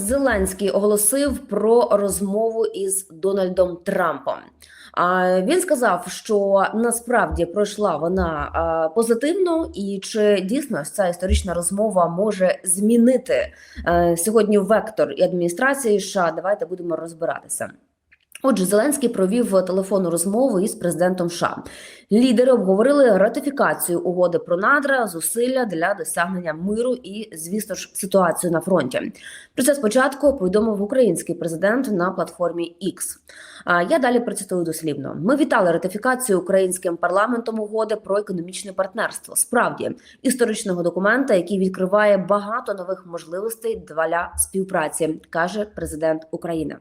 Зеленський оголосив про розмову із Дональдом Трампом. А він сказав, що насправді пройшла вона позитивно, і чи дійсно ця історична розмова може змінити е, сьогодні вектор і адміністрації США? Давайте будемо розбиратися. Отже, Зеленський провів телефонну розмову із президентом США. Лідери обговорили ратифікацію угоди про надра, зусилля для досягнення миру і, звісно ж, ситуацію на фронті. Про це спочатку повідомив український президент на платформі X. А я далі процитую дослівно. Ми вітали ратифікацію українським парламентом угоди про економічне партнерство. Справді історичного документа, який відкриває багато нових можливостей для співпраці, каже президент України.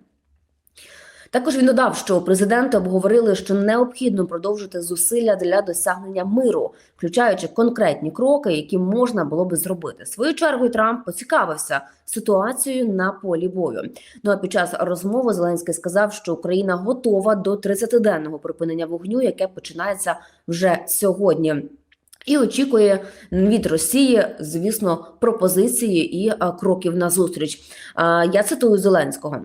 Також він додав, що президенти обговорили, що необхідно продовжити зусилля для досягнення миру, включаючи конкретні кроки, які можна було би зробити. Свою чергу Трамп поцікавився ситуацією на полі бою. Ну а під час розмови Зеленський сказав, що Україна готова до 30-денного припинення вогню, яке починається вже сьогодні. І очікує від Росії, звісно, пропозиції і а, кроків на зустріч. А, я цитую Зеленського.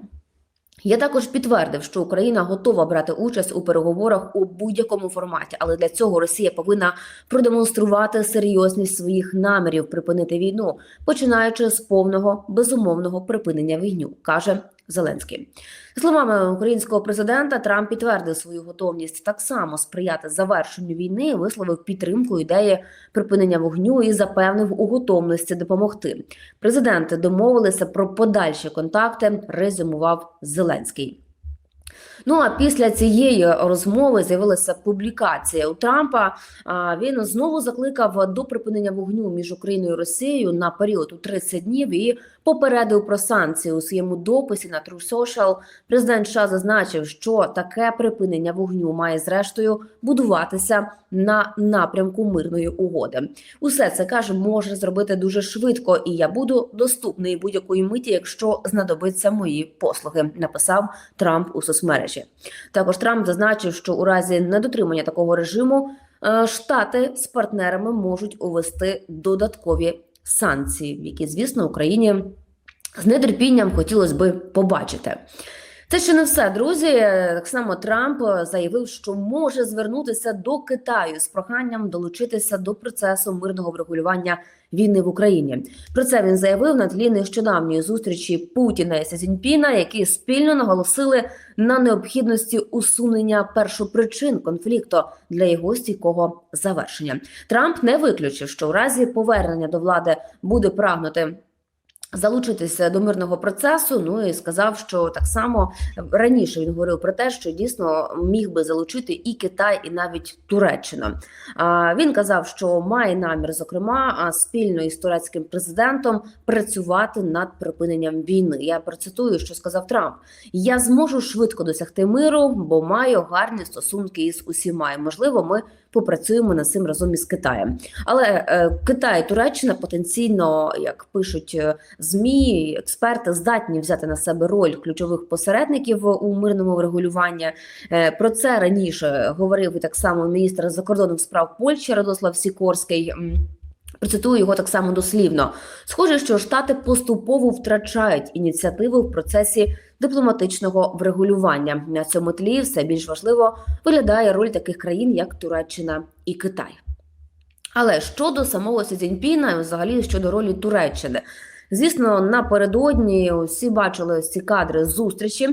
Я також підтвердив, що Україна готова брати участь у переговорах у будь-якому форматі, але для цього Росія повинна продемонструвати серйозність своїх намірів припинити війну, починаючи з повного безумовного припинення війню, каже Зеленський. За словами українського президента, Трамп підтвердив свою готовність так само сприяти завершенню війни, висловив підтримку ідеї припинення вогню і запевнив у готовності допомогти. Президенти домовилися про подальші контакти. Резюмував Зеленський. Ну а після цієї розмови з'явилася публікація у Трампа. Він знову закликав до припинення вогню між Україною і Росією на період у 30 днів і попередив про санкції у своєму дописі на True Social. Президент США зазначив, що таке припинення вогню має зрештою будуватися на напрямку мирної угоди. Усе це каже, може зробити дуже швидко, і я буду доступний будь-якої миті, якщо знадобиться мої послуги. Написав Трамп у соцмережі. Також Трамп зазначив, що у разі недотримання такого режиму е, штати з партнерами можуть увести додаткові санкції, які, звісно, Україні з нетерпінням хотілося би побачити. Це ще не все, друзі. Так само Трамп заявив, що може звернутися до Китаю з проханням долучитися до процесу мирного врегулювання війни в Україні. Про це він заявив на тлі нещодавньої зустрічі Путіна і Сізіньпіна, які спільно наголосили на необхідності усунення першопричин конфлікту для його стійкого завершення. Трамп не виключив, що в разі повернення до влади буде прагнути. Залучитися до мирного процесу, ну і сказав, що так само раніше він говорив про те, що дійсно міг би залучити і Китай, і навіть Туреччина. А він казав, що має намір, зокрема, спільно із турецьким президентом працювати над припиненням війни. Я процитую, що сказав Трамп: я зможу швидко досягти миру, бо маю гарні стосунки із усіма. І, Можливо, ми попрацюємо над цим разом із Китаєм. Але е, Китай і Туреччина потенційно, як пишуть змі, експерти здатні взяти на себе роль ключових посередників у мирному врегулюванні. Е, про це раніше говорив і так само міністр закордонних справ Польщі Радослав Сікорський. Процитую його так само дослівно. Схоже, що штати поступово втрачають ініціативу в процесі дипломатичного врегулювання. На цьому тлі все більш важливо виглядає роль таких країн, як Туреччина і Китай. Але щодо самого Сізіньпіна, і взагалі щодо ролі Туреччини. Звісно, напередодні всі бачили ці кадри зустрічі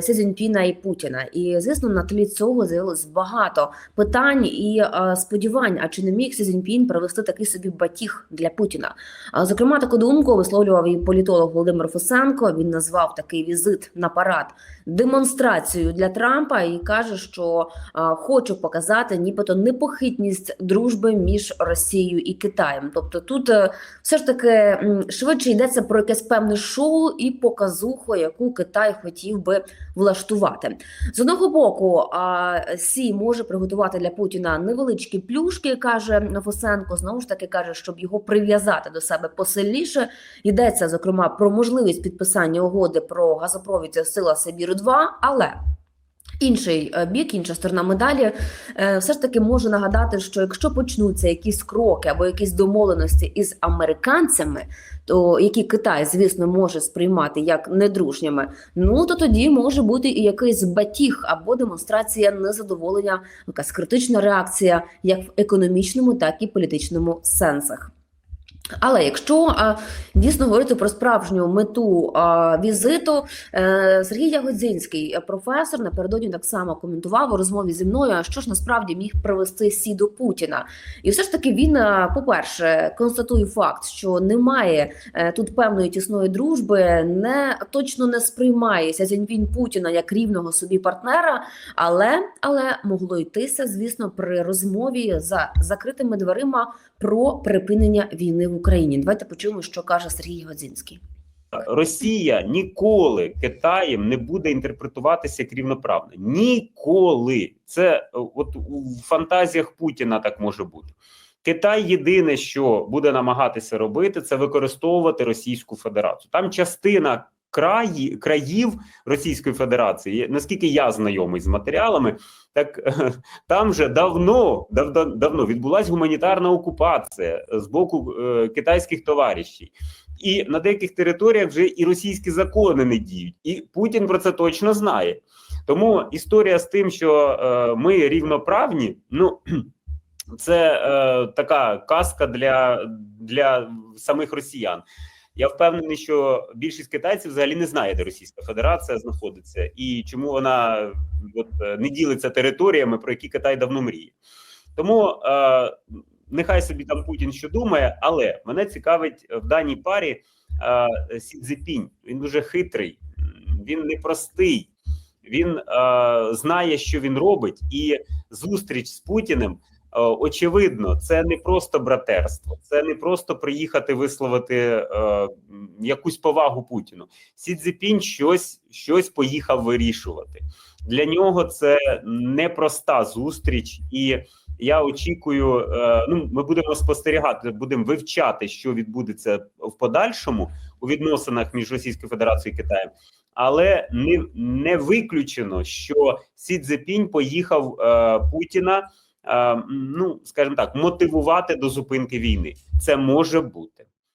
Сі Цзіньпіна і Путіна. І звісно, на тлі цього з'явилось багато питань і сподівань. А чи не міг Сі Цзіньпін провести такий собі батіг для Путіна? Зокрема, таку думку висловлював і політолог Володимир Фосенко. Він назвав такий візит на парад демонстрацією для Трампа і каже, що а, хочу показати, нібито непохитність дружби між Росією і Китаєм. Тобто, тут е, все ж таки швидше йдеться про якесь певне шоу і показуху, яку Китай хотів би влаштувати. З одного боку, Сі може приготувати для Путіна невеличкі плюшки, каже Фосенко. Знову ж таки каже, щоб його прив'язати до себе посильніше. Йдеться зокрема про можливість підписання угоди про газопровід Сила Сибіру 2 але Інший е, бік, інша сторона медалі, е, все ж таки можу нагадати, що якщо почнуться якісь кроки або якісь домовленості із американцями, то які Китай, звісно, може сприймати як недружніми, ну то тоді може бути і якийсь батіг або демонстрація незадоволення, якась критична реакція, як в економічному, так і політичному сенсах. Але якщо дійсно говорити про справжню мету візиту, е, Сергій Ягодзинський, е, професор, напередодні так само коментував у розмові зі мною, що ж насправді міг привести Сі до Путіна. І все ж таки він, е, по-перше, констатує факт, що немає тут певної тісної дружби, не точно не сприймає Ся Цзіньпінь Путіна як рівного собі партнера, але, але могло йтися, звісно, при розмові за закритими дверима про припинення війни в. Давайте почуємо, що каже Сергій Годзінський. Росія ніколи Китаєм не буде інтерпретуватися як рівноправна. Ніколи це е, от у фантазіях Путіна так може бути. Китай єдине, що буде намагатися робити, це використовувати Російську Федерацію. Там частина краї, країв Російської Федерації, наскільки я знайомий з матеріалами, так там вже давно дав, дав- давно відбулася гуманітарна окупація з боку е, китайських товаришів. І на деяких територіях вже і російські закони не діють, і Путін про це точно знає. Тому історія з тим, що е, ми рівноправні, ну це е, така казка для, для самих росіян. Я впевнений, що більшість китайців взагалі не знає, де Російська Федерація знаходиться і чому вона от, е, не ділиться територіями, про які Китай давно мріє. Тому е, нехай собі там Путін що думає, але мене цікавить в даній парі е, Сі Цзепінь. Він дуже хитрий, він непростий, він е, знає, що він робить, і зустріч з Путіним. Е, Очевидно, це не просто братерство, це не просто приїхати висловити е, якусь повагу Путіну. Сі Цзепінь щось, щось поїхав вирішувати. Для нього це непроста зустріч, і я очікую. Е, ну, ми будемо спостерігати, будемо вивчати, що відбудеться в подальшому у відносинах між Російською Федерацією і Китаєм. Але не, не виключено, що Сі Цзепінь поїхав е, Путіна, ну скажімо так, мотивувати до зупинки війни. Це може бути.